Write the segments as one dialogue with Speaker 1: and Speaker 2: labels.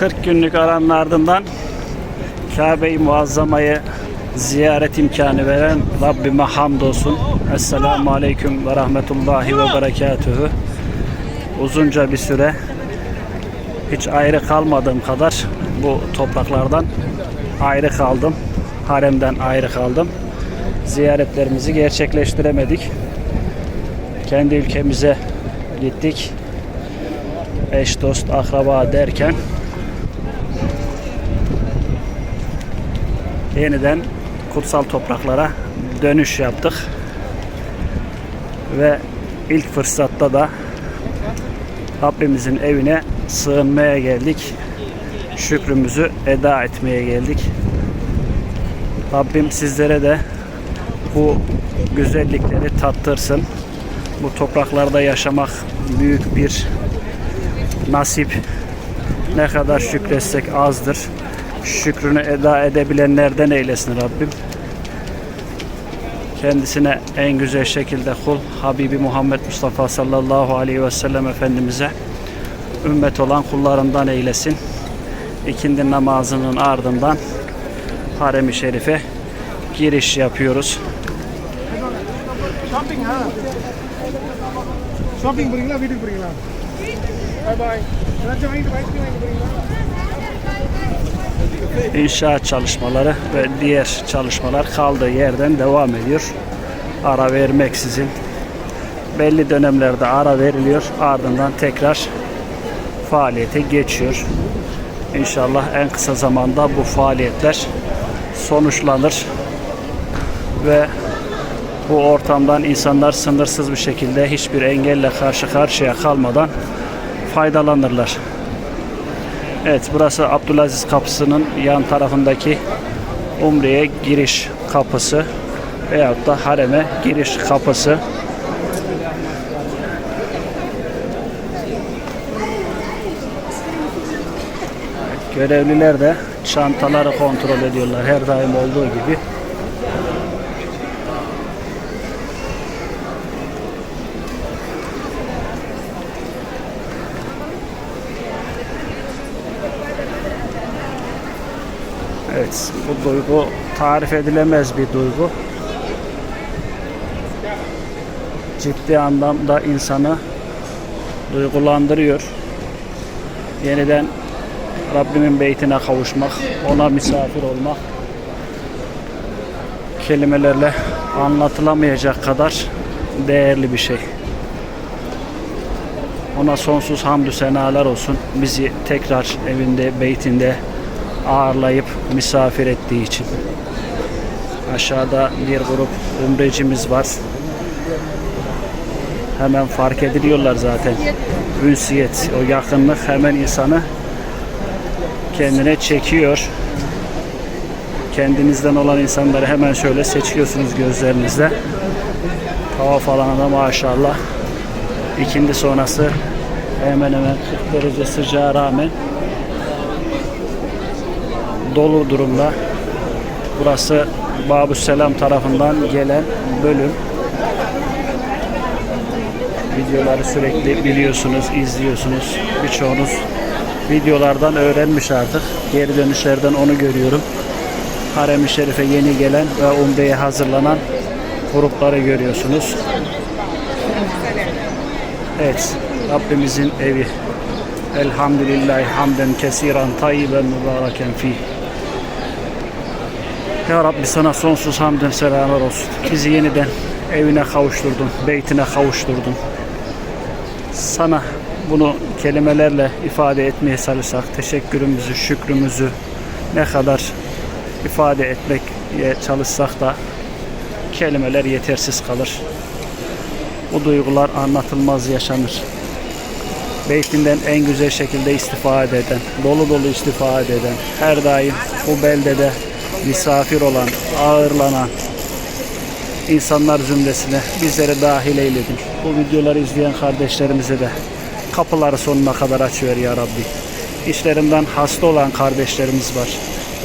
Speaker 1: 40 günlük aranın ardından Kabe-i Muazzama'yı ziyaret imkanı veren Rabbime hamdolsun. Esselamu Aleyküm ve Rahmetullahi ve Berekatühü. Uzunca bir süre hiç ayrı kalmadığım kadar bu topraklardan ayrı kaldım. Haremden ayrı kaldım. Ziyaretlerimizi gerçekleştiremedik. Kendi ülkemize gittik. Eş, dost, akraba derken yeniden kutsal topraklara dönüş yaptık. Ve ilk fırsatta da Rabbimizin evine sığınmaya geldik. Şükrümüzü eda etmeye geldik. Rabbim sizlere de bu güzellikleri tattırsın. Bu topraklarda yaşamak büyük bir nasip. Ne kadar şükretsek azdır şükrünü eda edebilenlerden eylesin Rabbim. Kendisine en güzel şekilde kul Habibi Muhammed Mustafa sallallahu aleyhi ve sellem Efendimiz'e ümmet olan kullarından eylesin. İkindi namazının ardından Harem-i Şerif'e giriş yapıyoruz.
Speaker 2: Shopping ha. Shopping bringla, video bringla. Bye bye. Raja bhai, bringla.
Speaker 1: İnşaat çalışmaları ve diğer çalışmalar kaldığı yerden devam ediyor. Ara vermeksizin belli dönemlerde ara veriliyor. Ardından tekrar faaliyete geçiyor. İnşallah en kısa zamanda bu faaliyetler sonuçlanır ve bu ortamdan insanlar sınırsız bir şekilde hiçbir engelle karşı karşıya kalmadan faydalanırlar. Evet burası Abdülaziz Kapısı'nın yan tarafındaki Umre'ye giriş kapısı veyahut da hareme giriş kapısı. Görevliler de çantaları kontrol ediyorlar her daim olduğu gibi. Evet, bu duygu tarif edilemez bir duygu. Ciddi anlamda insanı duygulandırıyor. Yeniden Rabbimin beytine kavuşmak, ona misafir olmak kelimelerle anlatılamayacak kadar değerli bir şey. Ona sonsuz hamdü senalar olsun. Bizi tekrar evinde, beytinde ağırlayıp misafir ettiği için. Aşağıda bir grup umrecimiz var. Hemen fark ediliyorlar zaten. Ünsiyet, o yakınlık hemen insanı kendine çekiyor. Kendinizden olan insanları hemen şöyle seçiyorsunuz gözlerinizle. Tavaf alanında maşallah ikindi sonrası hemen hemen 40 derece sıcağa rağmen dolu durumda. Burası Babü Selam tarafından gelen bölüm. Videoları sürekli biliyorsunuz, izliyorsunuz. Birçoğunuz videolardan öğrenmiş artık. Geri dönüşlerden onu görüyorum. Harem-i Şerif'e yeni gelen ve Umre'ye hazırlanan grupları görüyorsunuz. Evet, Rabbimizin evi. Elhamdülillahi hamden kesiran tayyiben mübareken fih. Ya Rabbi sana sonsuz hamdün selamlar olsun. Bizi yeniden evine kavuşturdun, beytine kavuşturdun. Sana bunu kelimelerle ifade etmeye çalışsak, teşekkürümüzü, şükrümüzü ne kadar ifade etmeye çalışsak da kelimeler yetersiz kalır. Bu duygular anlatılmaz yaşanır. Beytinden en güzel şekilde istifade eden, dolu dolu istifade eden, her daim bu beldede misafir olan, ağırlanan insanlar zümresine bizlere dahil eyledin. Bu videoları izleyen kardeşlerimize de kapıları sonuna kadar açıyor ya Rabbi. İşlerinden hasta olan kardeşlerimiz var.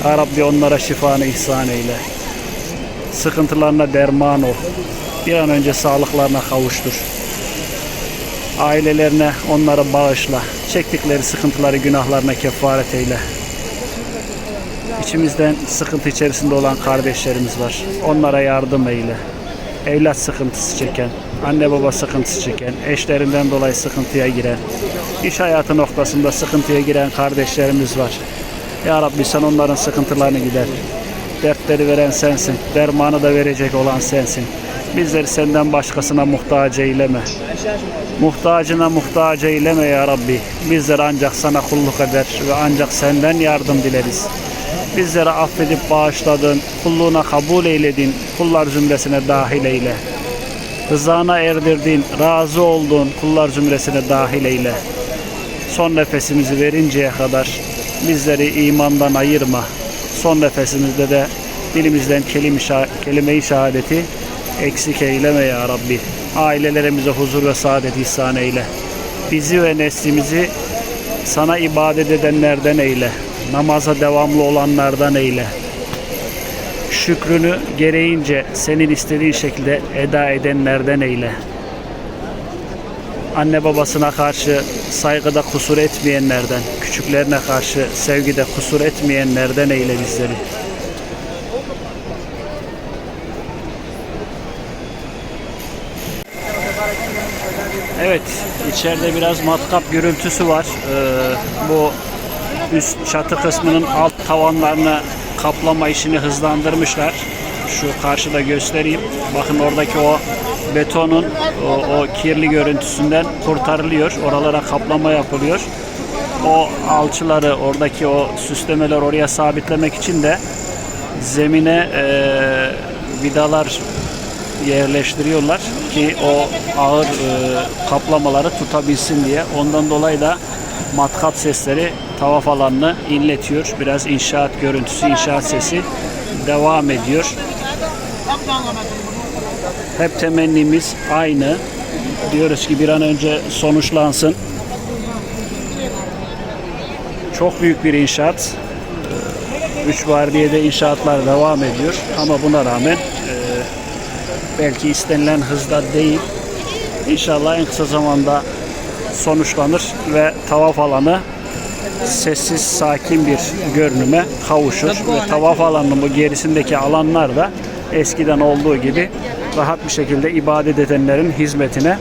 Speaker 1: Ya Rabbi onlara şifanı ihsan eyle. Sıkıntılarına derman ol. Bir an önce sağlıklarına kavuştur. Ailelerine onları bağışla. Çektikleri sıkıntıları günahlarına kefaret eyle. İçimizden sıkıntı içerisinde olan kardeşlerimiz var. Onlara yardım eyle. Evlat sıkıntısı çeken, anne baba sıkıntısı çeken, eşlerinden dolayı sıkıntıya giren, iş hayatı noktasında sıkıntıya giren kardeşlerimiz var. Ya Rabbi sen onların sıkıntılarını gider. Dertleri veren sensin. Dermanı da verecek olan sensin. Bizleri senden başkasına muhtaç eyleme. Muhtacına muhtaç eyleme ya Rabbi. Bizler ancak sana kulluk eder ve ancak senden yardım dileriz. Bizleri affedip bağışladın, kulluğuna kabul eyledin, kullar zümresine dahil eyle. Rızana erdirdin, razı oldun, kullar zümresine dahil eyle. Son nefesimizi verinceye kadar bizleri imandan ayırma. Son nefesimizde de dilimizden kelime kelime-i şehadeti eksik eyleme ya Rabbi. Ailelerimize huzur ve saadet ihsan eyle. Bizi ve neslimizi sana ibadet edenlerden eyle. Namaza devamlı olanlardan eyle. Şükrünü gereğince senin istediğin şekilde eda edenlerden eyle. Anne babasına karşı saygıda kusur etmeyenlerden, küçüklerine karşı sevgide kusur etmeyenlerden eyle bizleri. Evet, içeride biraz matkap gürültüsü var. Ee, bu üst çatı kısmının alt tavanlarını kaplama işini hızlandırmışlar. Şu karşıda göstereyim. Bakın oradaki o betonun o, o kirli görüntüsünden kurtarılıyor. Oralara kaplama yapılıyor. O alçıları, oradaki o süslemeler oraya sabitlemek için de zemine eee vidalar yerleştiriyorlar ki o ağır e, kaplamaları tutabilsin diye. Ondan dolayı da matkap sesleri tavaf alanını inletiyor. Biraz inşaat görüntüsü, inşaat sesi devam ediyor. Hep temennimiz aynı. Diyoruz ki bir an önce sonuçlansın. Çok büyük bir inşaat. 3 vardiyede inşaatlar devam ediyor. Ama buna rağmen e, belki istenilen hızda değil. İnşallah en kısa zamanda sonuçlanır ve tavaf alanı sessiz, sakin bir görünüme kavuşur. Ve tavaf alanının bu gerisindeki alanlar da eskiden olduğu gibi rahat bir şekilde ibadet edenlerin hizmetine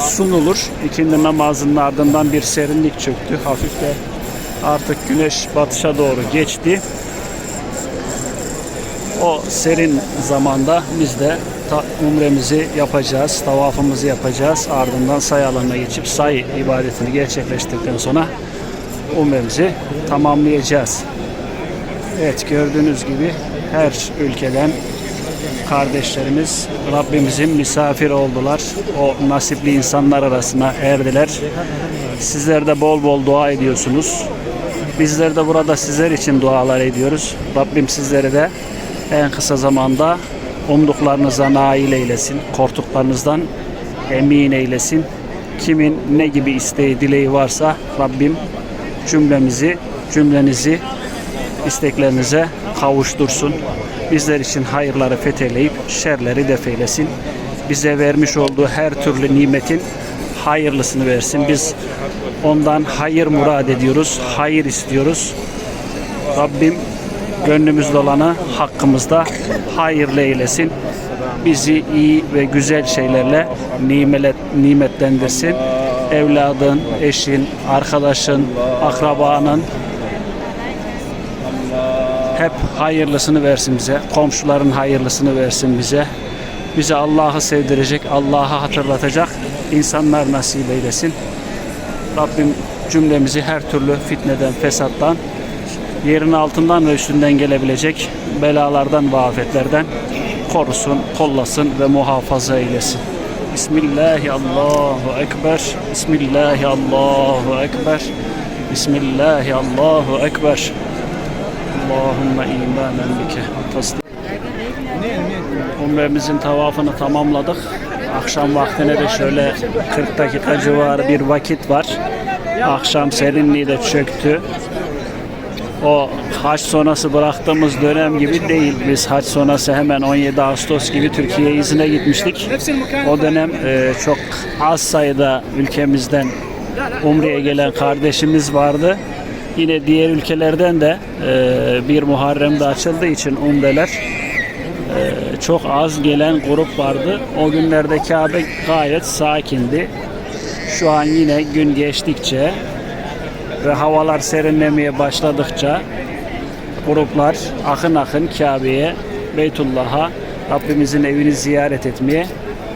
Speaker 1: sunulur. İkindi namazının ardından bir serinlik çöktü. Hafif de artık güneş batışa doğru geçti. O serin zamanda biz de umremizi yapacağız, tavafımızı yapacağız. Ardından say alanına geçip say ibadetini gerçekleştirdikten sonra umremizi tamamlayacağız. Evet gördüğünüz gibi her ülkeden kardeşlerimiz Rabbimizin misafir oldular. O nasipli insanlar arasına erdiler. Sizler de bol bol dua ediyorsunuz. Bizler de burada sizler için dualar ediyoruz. Rabbim sizleri de en kısa zamanda umduklarınıza nail eylesin. Korktuklarınızdan emin eylesin. Kimin ne gibi isteği, dileği varsa Rabbim cümlemizi, cümlenizi isteklerinize kavuştursun. Bizler için hayırları fetheleyip şerleri defeylesin. Bize vermiş olduğu her türlü nimetin hayırlısını versin. Biz ondan hayır murad ediyoruz, hayır istiyoruz. Rabbim gönlümüzde olanı hakkımızda hayırlı eylesin. Bizi iyi ve güzel şeylerle nimet, nimetlendirsin. Evladın, eşin, arkadaşın, akrabanın hep hayırlısını versin bize. Komşuların hayırlısını versin bize. Bize Allah'ı sevdirecek, Allah'ı hatırlatacak insanlar nasip eylesin. Rabbim cümlemizi her türlü fitneden, fesattan, yerin altından ve üstünden gelebilecek belalardan ve afetlerden korusun, kollasın ve muhafaza eylesin. Bismillahi Allahu Ekber. Bismillahi Allahu Ekber. Bismillahi Allahu Ekber. Allahümme imanen bike. Tasdik. Umremizin tavafını tamamladık. Akşam vaktine de şöyle 40 dakika civarı bir vakit var. Akşam serinliği de çöktü o haç sonrası bıraktığımız dönem gibi değil. Biz haç sonrası hemen 17 Ağustos gibi Türkiye izine gitmiştik. O dönem e, çok az sayıda ülkemizden Umre'ye gelen kardeşimiz vardı. Yine diğer ülkelerden de e, bir Muharrem'de açıldığı için umreler e, çok az gelen grup vardı. O günlerde Kabe gayet sakindi. Şu an yine gün geçtikçe ve havalar serinlemeye başladıkça gruplar akın akın Kabe'ye, Beytullah'a, Rabbimizin evini ziyaret etmeye,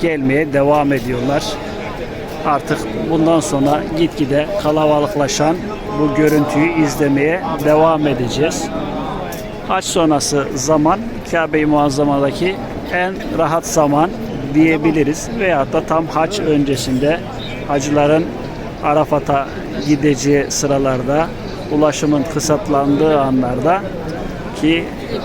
Speaker 1: gelmeye devam ediyorlar. Artık bundan sonra gitgide kalabalıklaşan bu görüntüyü izlemeye devam edeceğiz. Haç sonrası zaman Kabe-i Muazzama'daki en rahat zaman diyebiliriz. Veyahut da tam haç öncesinde hacıların Arafat'a gideceği sıralarda ulaşımın kısıtlandığı anlarda ki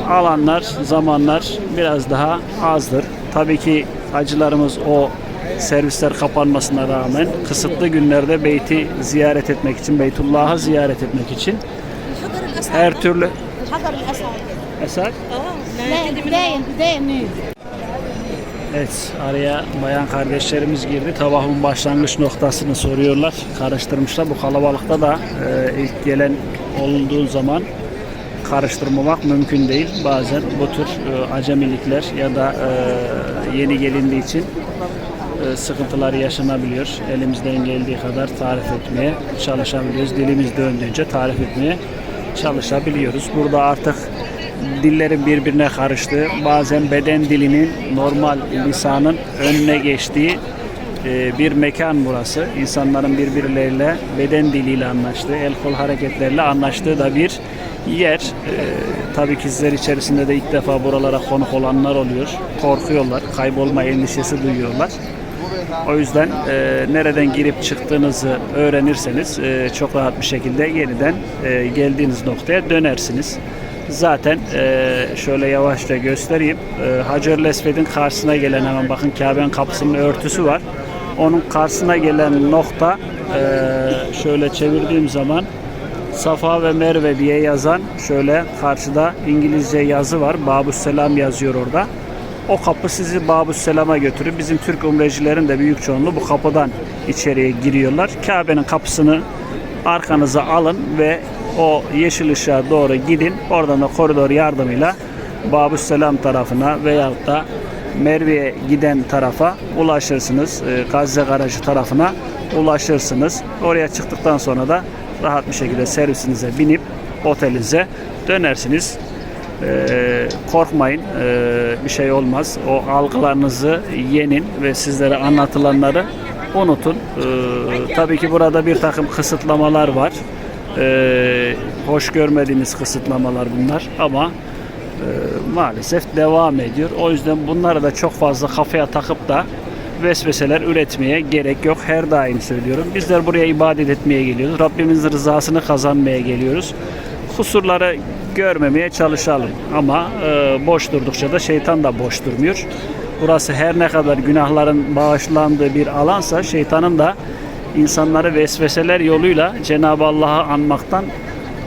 Speaker 1: alanlar, zamanlar biraz daha azdır. Tabii ki hacılarımız o servisler kapanmasına rağmen kısıtlı günlerde beyti ziyaret etmek için, Beytullah'ı ziyaret etmek için her türlü Eser? Evet, araya bayan kardeşlerimiz girdi. Tavafın başlangıç noktasını soruyorlar. Karıştırmışlar. Bu kalabalıkta da e, ilk gelen olduğu zaman karıştırmamak mümkün değil. Bazen bu tür e, acemilikler ya da e, yeni gelindiği için e, sıkıntılar yaşanabiliyor. Elimizden geldiği kadar tarif etmeye çalışabiliyoruz. Dilimiz döndüğünce tarif etmeye çalışabiliyoruz. Burada artık dillerin birbirine karıştığı, bazen beden dilinin normal lisanın önüne geçtiği e, bir mekan burası. İnsanların birbirleriyle beden diliyle anlaştığı, el kol hareketleriyle anlaştığı da bir yer. E, tabii ki sizler içerisinde de ilk defa buralara konuk olanlar oluyor. Korkuyorlar, kaybolma endişesi duyuyorlar. O yüzden e, nereden girip çıktığınızı öğrenirseniz e, çok rahat bir şekilde yeniden e, geldiğiniz noktaya dönersiniz. Zaten e, şöyle yavaşça göstereyim. E, Hacer Lesved'in karşısına gelen hemen bakın Kabe'nin kapısının örtüsü var. Onun karşısına gelen nokta e, şöyle çevirdiğim zaman Safa ve Merve diye yazan şöyle karşıda İngilizce yazı var. Babus Selam yazıyor orada. O kapı sizi Babus Selam'a götürür. Bizim Türk umrecilerin de büyük çoğunluğu bu kapıdan içeriye giriyorlar. Kabe'nin kapısını arkanıza alın ve o yeşil ışığa doğru gidin. Oradan da koridor yardımıyla Babus Selam tarafına veyahut da Merve'ye giden tarafa ulaşırsınız. Ee, Gazze Garajı tarafına ulaşırsınız. Oraya çıktıktan sonra da rahat bir şekilde servisinize binip otelinize dönersiniz. Ee, korkmayın, ee, bir şey olmaz. O algılarınızı yenin ve sizlere anlatılanları unutun. Ee, tabii ki burada bir takım kısıtlamalar var. Ee, hoş görmediğiniz kısıtlamalar bunlar ama e, maalesef devam ediyor. O yüzden bunları da çok fazla kafaya takıp da vesveseler üretmeye gerek yok. Her daim söylüyorum. Bizler buraya ibadet etmeye geliyoruz. Rabbimizin rızasını kazanmaya geliyoruz. Kusurları görmemeye çalışalım. Ama e, boş durdukça da şeytan da boş durmuyor. Burası her ne kadar günahların bağışlandığı bir alansa şeytanın da insanları vesveseler yoluyla Cenab-ı Allah'ı anmaktan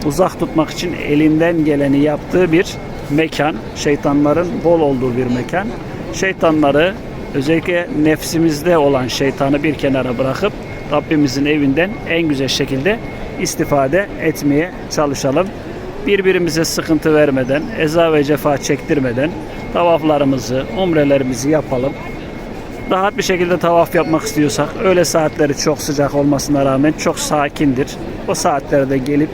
Speaker 1: uzak tutmak için elinden geleni yaptığı bir mekan. Şeytanların bol olduğu bir mekan. Şeytanları özellikle nefsimizde olan şeytanı bir kenara bırakıp Rabbimizin evinden en güzel şekilde istifade etmeye çalışalım. Birbirimize sıkıntı vermeden, eza ve cefa çektirmeden tavaflarımızı, umrelerimizi yapalım. Rahat bir şekilde tavaf yapmak istiyorsak öğle saatleri çok sıcak olmasına rağmen çok sakindir. O saatlerde gelip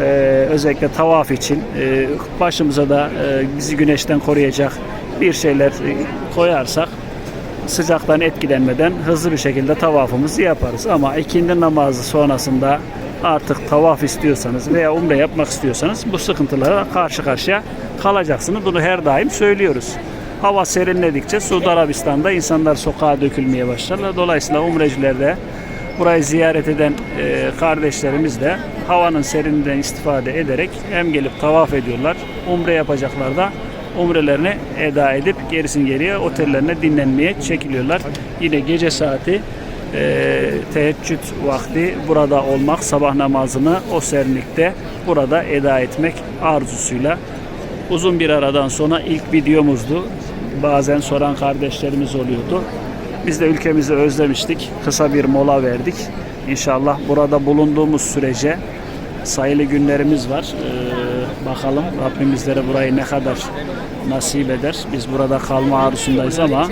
Speaker 1: e, özellikle tavaf için e, başımıza da e, bizi güneşten koruyacak bir şeyler e, koyarsak sıcaktan etkilenmeden hızlı bir şekilde tavafımızı yaparız. Ama ikindi namazı sonrasında artık tavaf istiyorsanız veya umre yapmak istiyorsanız bu sıkıntılara karşı karşıya kalacaksınız. Bunu her daim söylüyoruz. Hava serinledikçe Suudi Arabistan'da insanlar sokağa dökülmeye başlarlar. Dolayısıyla umreciler de burayı ziyaret eden e, kardeşlerimiz de havanın serinliğinden istifade ederek hem gelip tavaf ediyorlar, umre yapacaklar da umrelerini eda edip gerisin geriye otellerine dinlenmeye çekiliyorlar. Yine gece saati e, teheccüd vakti burada olmak, sabah namazını o serinlikte burada eda etmek arzusuyla uzun bir aradan sonra ilk videomuzdu. Bazen soran kardeşlerimiz oluyordu. Biz de ülkemizi özlemiştik. Kısa bir mola verdik. İnşallah burada bulunduğumuz sürece sayılı günlerimiz var. Ee, bakalım Rabbim bizlere burayı ne kadar nasip eder. Biz burada kalma arzusundayız ama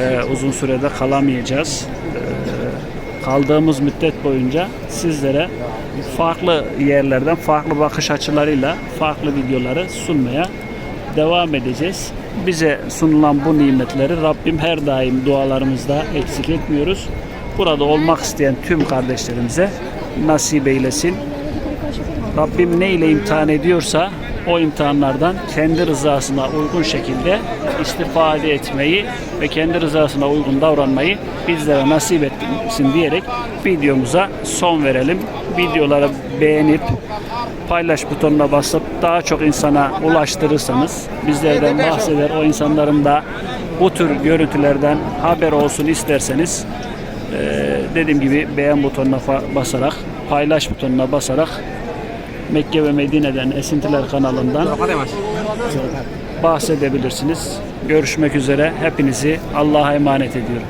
Speaker 1: e, uzun sürede kalamayacağız. Ee, kaldığımız müddet boyunca sizlere farklı yerlerden farklı bakış açılarıyla farklı videoları sunmaya devam edeceğiz. Bize sunulan bu nimetleri Rabbim her daim dualarımızda eksik etmiyoruz. Burada olmak isteyen tüm kardeşlerimize nasip eylesin. Rabbim ne ile imtihan ediyorsa o imtihanlardan kendi rızasına uygun şekilde istifade etmeyi ve kendi rızasına uygun davranmayı bizlere nasip etsin diyerek videomuza son verelim. Videoları beğenip paylaş butonuna basıp daha çok insana ulaştırırsanız bizlerden bahseder o insanların da bu tür görüntülerden haber olsun isterseniz dediğim gibi beğen butonuna basarak paylaş butonuna basarak Mekke ve Medine'den Esintiler kanalından bahsedebilirsiniz. Görüşmek üzere. Hepinizi Allah'a emanet ediyorum.